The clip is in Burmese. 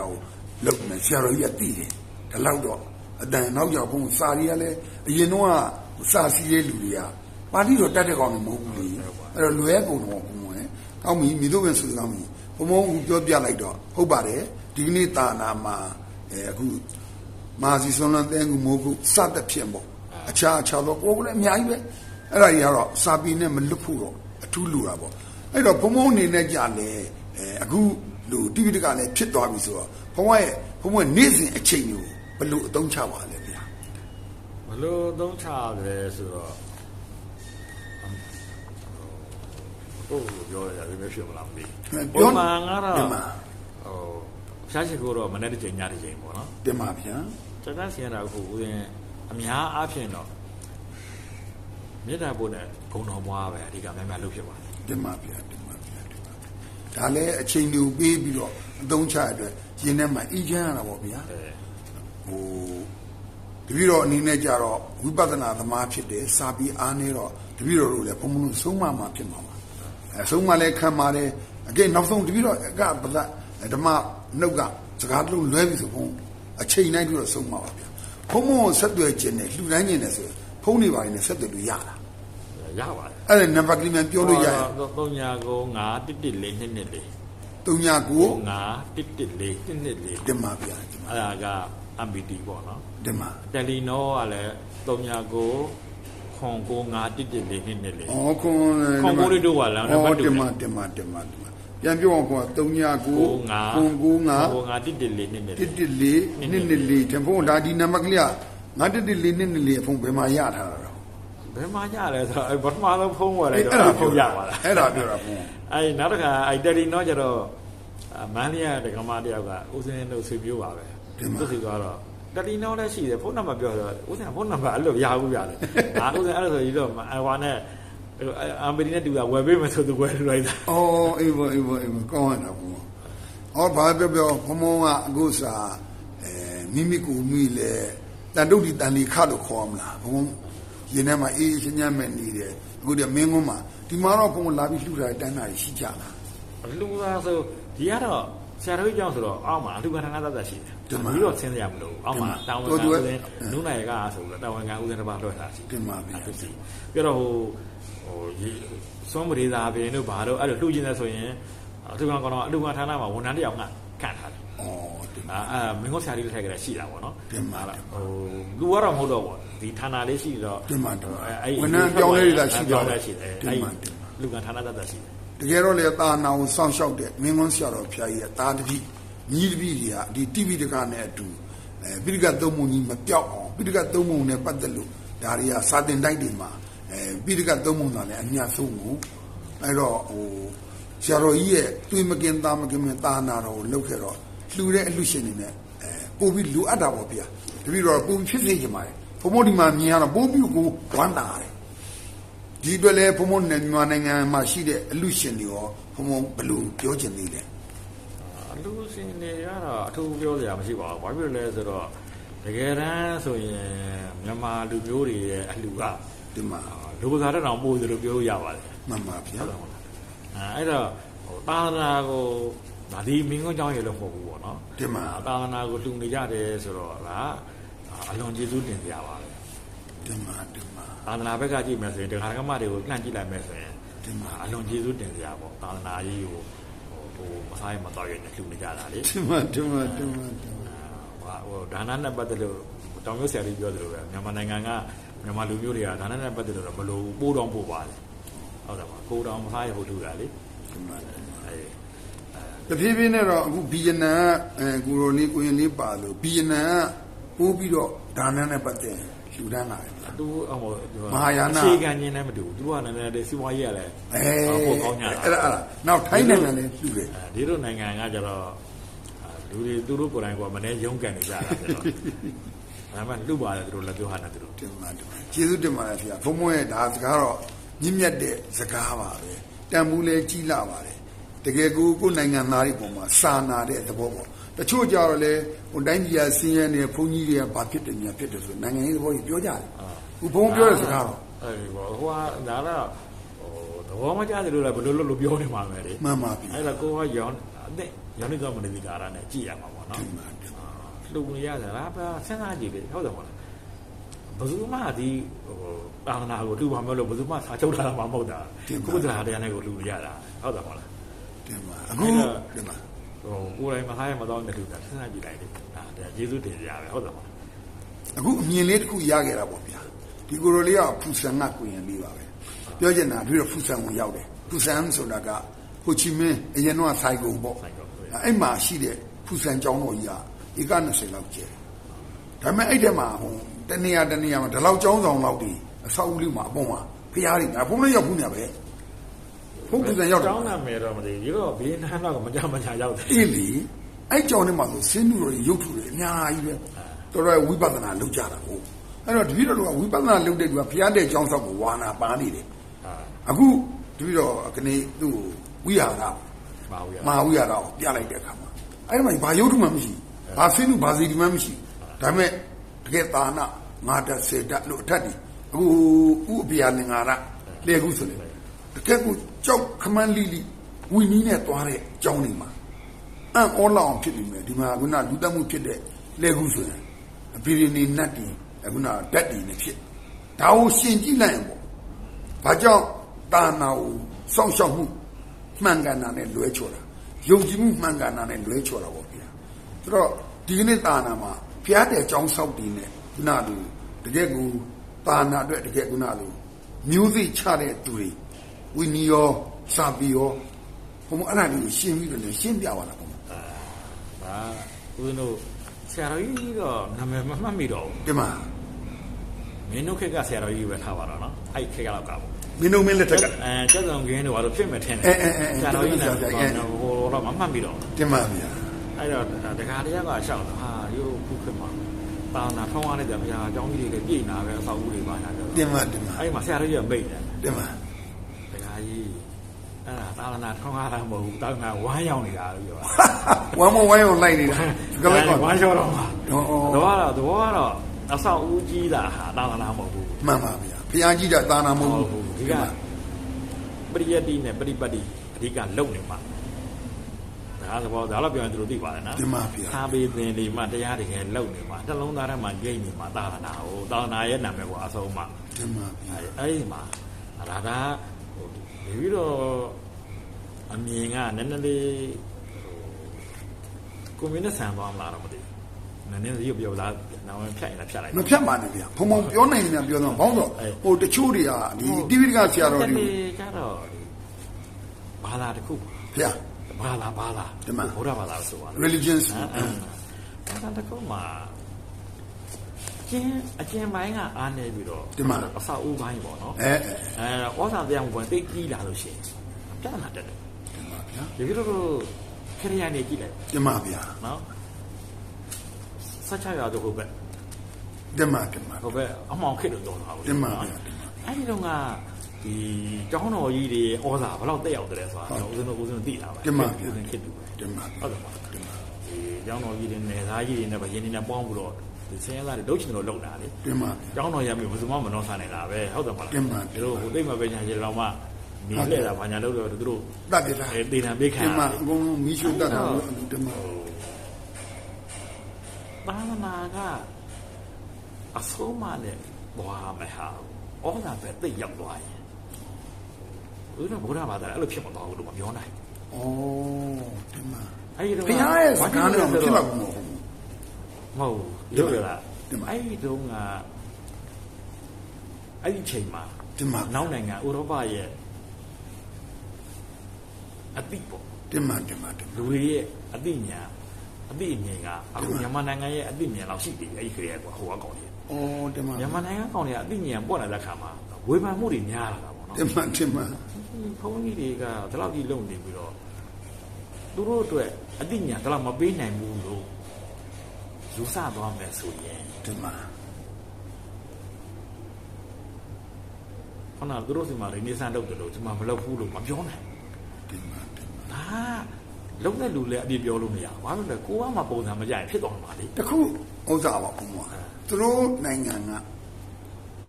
တာကိုလုပ်နေဆရာတော်ကြီးကသိတယ်ဒါလောက်တော့အတန်နောက်ကြောက်ဘုံစာရီကလည်းအရင်တော့ကစာစီရဲ့လူတွေကပါဠိတော်တတ်တဲ့ကောင်တွေမဟုတ်ဘူးလေအဲ့တော့လွယ်ကုန်တော့ဘုံဝင်ကောင်းပြီမိတို့ပဲဆိုကောင်းပြီဘုံဘုံဦးပြောပြလိုက်တော့ဟုတ်ပါတယ်ဒီကနေ့တာနာမှာအဲအခုမာစီဆွန်လန်တဲကူမိုးခုစတဲ့ဖြစ်ပေါ့အခြားအခြားတော့ကိုယ်ကလည်းအများကြီးပဲအဲ့ဒါကြီးကတော့စာပီနဲ့မလွတ်ဖို့တော့အထူးလိုတာပေါ့အဲ့တော့ဘုံဘုံအနေနဲ့ကြာလေအဲအခု လူတိပိတကလည်းဖြစ်သွားပြီဆိုတော့ဘုံရဲ့ဘုံဘုံနေ့စဉ်အချိန်ကိုဘယ်လိုအသုံးချပါလဲဗျာဘလို့သုံးချတယ်ဆိုတော့ဟိုပြောရတယ်ဒီမျိုးဖြစ်မလားမသိဘူးပုံမှန်ကတော့ဒီမှာဟိုရှားရှိခိုးတော့မနေ့တစ်ချိန်ညတစ်ချိန်ပေါ့နော်တင်ပါဗျာစကားဆင်ရတာကိုဦးရင်အများအားဖြင့်တော့မေတ္တာပို့နဲ့ဂုဏ်တော်မွားပဲအဓိကများများလုပ်ဖြစ်ပါတယ်တင်ပါဗျာတင်ပါဗျာတင်ပါ ဒါလည်းအချိန်တူပေးပြီးတော့အသုံးချရတဲ့ရင်းထဲမှာအီးချမ်းရတာပေါ့ဗျာအဲဟိုတပည့်တော်အနေနဲ့ကြတော့ဝိပဿနာသမားဖြစ်တယ်စာပြီးအားနေတော့တပည့်တော်တို့လည်းဘုံဘုံလုံးဆုံးမမှာဖြစ်မှာပါအဲဆုံးမလည်းခံပါတယ်အကဲနောက်ဆုံးတပည့်တော်ကပဒဓမ္မနှုတ်ကစကားတစ်လုံးလွဲပြီဆိုဘုံအချိန်တိုင်းတပည့်တော်ဆုံးမှာပါဗျာဘုံဘုံကိုဆက်သွယ်ခြင်းနဲ့လှူဒန်းခြင်းနဲ့ဆိုရင်ဖုန်းတွေပါနေဆက်သွယ်လို့ရတာရပါတယ် အဲ့ဒါနံပါတ်ကလေးမှပြောလို့ရရင်သုံးညာကို9တစ်တစ်လေးနှစ်နှစ်လေး3ညကို9တစ်တစ်လေးနှစ်နှစ်လေးတင်ပါဗျာတင်ပါအဲ့ဒါက MBT ပေါ့နော်တင်ပါတယ်လီနောကလည်းသုံးညာကိုခွန်ကို9တစ်တစ်လေးနှစ်နှစ်လေးဩခွန်ခွန်ကိုလေးတို့ကလည်းနံပါတ်ဩတူတင်တယ်ပါတင်ပါတင်ပါတင်ပါပြန်ပြောအောင်ခွန်3ညကိုကို9ခွန်ကို9ကို9တစ်တစ်လေးနှစ်နှစ်တစ်လေးတစ်လေးနှစ်နှစ်လေးတဖုံးဒါဒီနံပါတ်ကလေးကငါတစ်တစ်လေးနှစ်နှစ်လေးအဖုံးဘယ်မှာရထားတာတော့ ဘယ်မှာညလဲဆိုတော့အဲ့ပထမဆုံးဖုန်းဝယ်လိုက်အဲ့တော့ဒါဖုန်းရပါလားအဲ့ဒါပြောတာဖုန်းအဲ့ဒီနောက်တစ်ခါအဲ့တယ်လီနောကျတော့အာမန်လေးရတက္ကမတယောက်ကဦးစင်းတို့ဆွေမျိုးပါပဲသူစီကတော့တယ်လီနောလည်းရှိတယ်ဖုန်းနံပါတ်ပြောတော့ဦးစင်းဖုန်းနံပါတ်အဲ့လိုရဘူးရတယ်ငါဦးစင်းအဲ့လိုဆိုပြီးတော့အဟွာနဲ့အမ်ဘီနဲ့တူတာဝယ်ပေးမယ်ဆိုသူဝယ်လိုက်တာဩအေးဘောအေးဘောအေးဘောကောင်းရတာဖုန်းဩဘာပြောပြောဖုံဖုံကအခုစားအဲမိမိကိုမိလေတန်တုတ်ဒီတန်လီခလို့ခေါ်မလားဖုံ ရင်ထဲမှာအေးချင်းညမ်းမဲ့နေတယ်အခုတည်းမင်းကုန်းမှာဒီမှာတော့ဖုံလာပြီးလှူတာတန်းတာရှိကြလားလူသားဆိုဒီကတော့ဆရာတော်ကြီးကြောင့်ဆိုတော့အောက်မှာအလူကဌာနသက်သက်ရှိတယ်ပြီးတော့ဆင်းရမလို့အောက်မှာတောင်းဝန်ကဦးစင်းနုနိုင်ကဆိုတော့တောင်းဝန်ကဦးစင်းတစ်ပါးလွှတ်တာရှိတင်ပါဗျာသူစီပြီးတော့ဟိုဟိုရေစွမ်းပရိသာပင်တို့ဘာတို့အဲ့လိုလှူကျင်တယ်ဆိုရင်အထူးကောင်ကတော့အလူကဌာနမှာဝန်ထမ်းတစ်ယောက်ကခန့်ထားတယ် ဩတင်ပါ အာအဲမင်းကဆရာကြီးတစ်ထက်ကလေးရှိတာပေါ့နော်တင်ပါဟိုလူကတော့မဟုတ်တော့ပေါ့ဒီဌာနလေးရှိတော့တင်ပါတင်ပါအဲ့ဝန်ထမ်းပြောင်းလဲရတာရှိပြောတော့င်းလဲရှိတယ်တင်အဲ့ပါတင်ပါလူကဌာနသက်သက်ရှိတယ်တကယ်တော့လေတာနာကိုစောင့်ရှောက်တဲ့မင်းကွန်းဆရာတော်ဖျားကြီးကတာတပိညီတပိတွေကဒီတိပိတကနဲ့အတူအဲပိဋကသုံးပုံကြီးမပြောက်အောင်ပိဋကသုံးပုံနဲ့ပတ်သက်လို့ဒါတွေကစာတင်တိုက်တွေမှာအဲပိဋကသုံးပုံသာလည်းအများဆုံးကိုအဲ့တော့ဟိုဆရာတော်ကြီးရဲ့တွေးမကင်သားမကင်မတာနာတော်ကိုလုပ်ခဲ့တော့ လှူတဲ့အလှရှင်တွေနဲ့အဲပို့ပြီးလူအပ်တာပေါ့ဗျာတပိတော့ပို့ပြီးဖြစ်စေချင်ပါတယ်ဘုံမို့ဒီမှာမြင်ရတော့ပို့ပြီးကိုဝမ်းတာတယ်ဒီအတွက်လည်းဘုံဘုံနဲ့မြန်မာနိုင်ငံမှာရှိတဲ့အလူရှင်တွေရောဘုံဘုံဘယ်လိုပြောချင်သေးလဲအလူရှင်တွေကတော့အထူးပြောစရာမရှိပါဘူး။ဘာဖြစ်လို့လဲဆိုတော့တကယ်တမ်းဆိုရင်မြန်မာလူမျိုးတွေရဲ့အလူကဒီမှာလူကစားတဲ့တောင်ပို့တယ်လို့ပြောလို့ရပါတယ်မှန်ပါဗျာ။ဟုတ်တယ်မဟုတ်လား။အဲအဲ့တော့ဟိုသာသနာကို ဒါဒီမင်းကောင်းကြောင်းရေလို့မဟုတ်ဘူးပေါ့နော်ဒီမှာသာသနာကိုလှူနေကြတယ်ဆိုတော့ဒါအလွန်ကျေးဇူးတင်ကြပါပဲဒီမှာဒီမှာသာသနာဘက်ကကြည့်မယ်ဆိုရင်တရားကမတွေကိုလှန့်ကြည့်လိုက်မယ်ဆိုရင်ဒီမှာအလွန်ကျေးဇူးတင်ကြပေါ့သာသနာကြီးကိုဟိုမဆိုင်မတော်ရနေလှူနေကြတာလေဒီမှာဒီမှာဒီမှာဒီမှာဟိုဒါနနဲ့ပတ်သက်လို့တောင်မျိုးဆရာကြီးပြောတယ်လို့ပဲမြန်မာနိုင်ငံကမြန်မာလူမျိုးတွေကဒါနနဲ့ပတ်သက်လို့တော့မလိုဘူးပိုးတောင်ပို့ပါတယ်ဟုတ်တယ်ပါကိုတောင်မဟာရဟုတ်လူကလေဒီမှာအဲ တဖြည်းဖြည်းနဲ့တော့အခုဘီယနန်ကအဲကိုရိုလေးကိုရင်လေးပါလို့ဘီယနန်ကပိုးပြီးတော့ဒါနနဲ့ပတ်သက်လှူဒန်းလာတယ်ဗျာသူအမောမဟာယာနအခြေခံခြင်းနဲ့မတူဘူးသူကလည်းနည်းနည်းစီးပွားရေးရလဲအဲပို့ကောင်းကြတာအဲ့ဒါအဲ့ဒါနောက်ထိုင်းနိုင်ငံလည်းလှူတယ်အဲဒီလိုနိုင်ငံကကျတော့လူတွေသူတို့ကိုယ်တိုင်ကမနေ့ရုံးကန်နေကြတာဆိုတော့ဒါမှလူပါတယ်သူတို့လည်းပြောဟာနေသူတို့တင်ပါတင်ပါကျေးဇူးတင်ပါတယ်ဆရာဘုံဘုံရဲ့ဒါစကားတော့မြင့်မြတ်တဲ့စကားပါပဲတန်ဘူးလဲကြီးလာပါတယ် တကယ်ကိုကိုယ်နိုင်ငံသားတွေပုံမှာစာနာတဲ့သဘောပေါ့တချို့ကြတော့လေဟိုတိုင်းပြည်ကဆင်းရဲနေဘုန်းကြီးတွေကဘာဖြစ်တယ်ညာဖြစ်တယ်ဆိုနိုင်ငံရေးသဘောကြီးပြောကြတယ်ခုဘုံပြောတဲ့စကားတော့အဲဒီဘောဟိုကဒါတော့ဟိုသဘောမကျတယ်လို့လည်းဘယ်လိုလုပ်လို့ပြောနေမှာပဲလေမှန်ပါပြီအဲ့ဒါကိုကရောင်းအသက်ယောနိသောမနတိကာရနဲ့ကြည့်ရမှာပေါ့နော်တင်ပါတင်ပါလူနေရတယ်လားပါစဉ်းစားကြည့်လေဟုတ်တယ်မဟုတ်လားဘယ်သူမှဒီဟိုတာသနာကိုတူပါမလို့ဘယ်သူမှစာချုပ်ထားတာမှမဟုတ်တာကုသလာတရားနဲ့ကိုလူရတာဟုတ်တယ်မဟုတ်လား တင်ပါအခုတင်ပါဟိုကိုယ်တိုင်မထားရမတော့တဲ့လူကစဉ်းစားကြည့်လိုက်လေဒါတရားယေရှုတင်ကြရတယ်ဟုတ်တယ်မဟုတ်လားအခုအမြင်လေးတစ်ခုရခဲ့တာပေါ့ဗျာဒီကိုရိုလေးကဖူဆန်ကကိုရင်လေးပါပဲပြောချင်တာပြီးတော့ဖူဆန်ကိုရောက်တယ်ဖူဆန်ဆိုတာကဟိုချီမင်းအရင်တော့ဆိုင်ကုန်ပေါ့အဲ့မှာရှိတဲ့ဖူဆန်ကျောင်းတော်ကြီးကဧက20လောက်ကျဲဒါပေမဲ့အဲ့ထဲမှာဟိုတနေရာတနေရာမှာဒီလောက်ကျောင်းဆောင်လောက်ဒီအဆောက်အဦလေးမှာအပေါ်မှာဖျားတွေအပေါ်လည်းရောက်ဘူးညာပဲ ဟုတ်ဖူဆန်ရောက်တယ်ကျောင်းနာမယ်တော့မသိဘူးရောဘင်းနှမ်းတော့မကြမကြရောက်တယ်အေးလေအဲ့ကြောင်ထဲမှာဆိုစင်းနူတွေရုပ်ထုတွေအများကြီးပဲတော်တော်ဝိပဿနာလုပ်ကြတာဟုတ်အဲ့တော့တပည့်တော်တို့ကဝိပဿနာလုပ်တဲ့သူကဘုရားတဲ့ကြောင်းဆောက်ကိုဝါနာပါနေတယ်ဟာအခုတပည့်တော်ကနေသူ့ကိုဝိဟာရပါဘူးရမဟာဝိဟာရကိုပြလိုက်တဲ့အခါမှာအဲ့ဒီမှာဘာရုပ်ထုမှမရှိဘာစင်းနူဘာစီဒီမှမရှိဒါပေမဲ့တကယ်သာနာငါတက်စေတက်လို့အထက်ဒီအခုဥအပြာလင်္ကာရလေခုဆိုလေ တကယ်ကိုကြောက်ခမန်းလိလိဝီနီးနဲ့သွားတဲ့ကြောင်းနေမှာအံ့ဩလောက်အောင်ဖြစ်နေမယ်ဒီမှာခုနလူတက်မှုဖြစ်တဲ့လက်ခုဆိုရင်အပီရီနီနတ်တီအခုနဓာတ်တီနဲ့ဖြစ်ဒါကိုရှင်ကြည့်လိုက်ရင်ပေါ့ဘာကြောင့်တာနာကိုစောင့်ရှောက်မှုမှန်ကန်တာနဲ့လွဲချော်တာယုံကြည်မှုမှန်ကန်တာနဲ့လွဲချော်တာပေါ့ဗျာဆိုတော့ဒီကနေ့တာနာမှာဖျားတဲ့အကြောင်းဆောက်တည်နေခုနလူတကယ်ကိုတာနာအတွက်တကယ်ခုနလူမျိုးစိချတဲ့သူတွေ ဝိနီယောစာပီယောဘုံအဲ့ဒါလေးကိုရှင်းပြီးတော့လည်းရှင်းပြပါလားဘုံဒါဦးဇင်းတို့ဆရာတော်ကြီးတော့နာမည်မမှတ်မိတော့ဘူးဒီမှာမင်းတို့ခက်ကဆရာတော်ကြီးပဲထားပါတော့နော်အဲ့ခက်ကလောက်ကပေါ့မင်းတို့မင်းလက်ထက်ကအဲကျက်ဆောင်ခင်းတို့ဘာလို့ဖြစ်မဲ့ထင်တယ်အဲအဲအဲဆရာတော်ကြီးနာမည်ဆရာဟိုအဲတော့မမှတ်မိတော့တင်ပါဗျာအဲ့တော့တခါတည်းကရှောက်တော့ဟာရိုးခုခက်မှာတာနာထောင်းရတဲ့ဗျာအကြောင်းကြီးတွေလည်းပြည်နာပဲအဆောက်အဦတွေပါညာပြောတင်ပါတင်ပါအဲ့မှာဆရာတော်ကြီးကမိတ်တယ်တင်ပါတခါ ကြီးအဲ့ဒါတာနာထောင်းရတာမဟုတ်ဘူးတာနာဝမ်းရောက်နေတာလို့ပြောတာဝမ်းမဝမ်းအောင်လိုက်နေတာကလေးကဝမ်းလျှော်တော့မှာဟောတော့တော့တော့ကတော့အဆောက်အဦကြီးတာဟာတာနာမဟုတ်ဘူးမှန်ပါဗျာဖျားကြီးတာသာနာမဟုတ်ဘူးဒီကပရိယတ်တိနဲ့ပရိပတ်တိအဓိကလုံနေမှာဒါသဘောဒါတော့ပြောရင်သူတို့သိပါတယ်နော်တင်ပါဗျာသာပေသင်ဒီမှာတရားတကယ်လုံနေမှာနှလုံးသားထဲမှာဂိတ်နေမှာသာသနာဟိုသာသနာရဲ့နာမည်ကအဆုံးမှာတင်ပါဗျာအဲ့အဲ့ဒီမှာဒါက ဟိုဒီပြီးတော့အမြင်ကနည်းနည်းလေးဟိုကွန်မြူနစ်ဆန်သွားမလားတော့မသိဘူးနည်းနည်းရုပ်ပြောသားနောင်ဖြတ်ရင်လည်းဖြတ်လိုက်မဖြတ်ပါနဲ့ဗျာဘုံဘုံပြောနိုင်နေတယ်ပြောတော့ဘောင်းတော့ဟိုတချို့တွေကဒီတိပိဋကဆရာတော်တွေဒီကြတော့ဘာသာတစ်ခုဗျာဘာသာဘာသာဒီမှာဘုရားဘာသာလို့ဆိုပါလား religions အဲအဲဘာသာတစ်ခုမှာ ကျင်းအကျဉ်းပိုင်းကအားနေပြီးတော့ဒီမှာအဆောက်အဦပိုင်းပေါ့နော်အဲအဲအဲဩဇာတရားမှုပေါ်တိတ်ကြီးလာလို့ရှိရင်ပြဿနာတက်တယ်တင်ပါဗျာဒီလိုလိုခရိယာနေကြည့်လိုက်တင်ပါဗျာနော်ဆက်ချရတော့ဟုတ်ပဲတင်ပါတင်ပါဟုတ်ပဲအမှောင်ခစ်လို့တော့တာဘူးတင်ပါဗျာတင်ပါအဲ့ဒီတော့ကဒီကျောင်းတော်ကြီးတွေဩဇာဘယ်လောက်တက်ရောက်တယ်ဆိုတာကျွန်တော်ဦးဇင်းတို့ဦးဇင်းတို့သိတာပဲတင်ပါဗျာဦးဇင်းခစ်တူပဲတင်ပါဟုတ်တယ်ပါတင်ပါဒီကျောင်းတော်ကြီးတွေနယ်သားကြီးတွေနဲ့ဗရင်တွေနဲ့ပေါင်းပြီးတော့ဒီ ဆင်းရဲသားတွေလှုပ်ချင်လို့လှုပ်တာလေတင်ပါဗျာကျောင်းတော်ရမျိုးဘယ်သူမှမနှောဆန်နိုင်တာပဲဟုတ်တယ်မလားတင်ပါဒီလိုဟိုသိမ့်မပဲညာကြီးတော့မှနေလှည့်တာဘာညာလို့တော့သူတို့တတ်တယ်လားအဲတေတံပေးခံတင်ရပါတယ်အကုန်လုံးမီးရှို့တတ်တာလို့တင်ပါသာသနာကအဆုံးမနဲ့ဘွားမဟာဩဇာပဲတိတ်ရောက်သွားရင်ဦးတော့ဘုရားဘာသာအဲ့လိုဖြစ်မသွားဘူးလို့မပြောနိုင်ဩတင်ပါအဲ့ဒီတော့ဘုရားရဲ့စကားနဲ့မဖြစ်တော့ဘူး မဟုတ်ဘူးမဟုတ်ဘူးရုပ်ရလားဒီမှာအဲ့ဒီတုန်းကအဲ့ဒီချိန်မှာတင်ပါနောက်နိုင်ငံဥရောပရဲ့အတိပေါ့တင်ပါတင်ပါတင်ပါလူတွေရဲ့အတိညာအတိအမြင်ကအခုမြန်မာနိုင်ငံရဲ့အတိအမြင်လောက်ရှိပြီအဲ့ဒီခရီးကွာဟိုအကောင်ကြီးဩတင်ပါမြန်မာနိုင်ငံကောင်တွေကအတိအမြင်ပွက်လာတဲ့ခါမှာဝေဖန်မှုတွေများလာတာပေါ့နော်တင်ပါတင်ပါဘုန်းကြီးတွေကဒီလောက်ကြီးလုံနေပြီးတော့သူတို့အတွက်အတိညာဒီလောက်မပေးနိုင်ဘူးလို့ ယူဆသွားမယ်ဆိုရင်တင်ပါခုနကသူတို့စီမှာရီနေဆန်လုပ်တယ်လို့ဒီမှာမလုပ်ဘူးလို့မပြောနိုင်တင်ပါတင်ပါဒါလုံးတဲ့လူလည်းအပြည့်ပြောလို့မရဘူးဘာလို့လဲကိုကမှပုံစံမကြရင်ဖြစ်သွားမှာလေတခုဥစ္စာပါဘုံမသူတို့နိုင်ငံက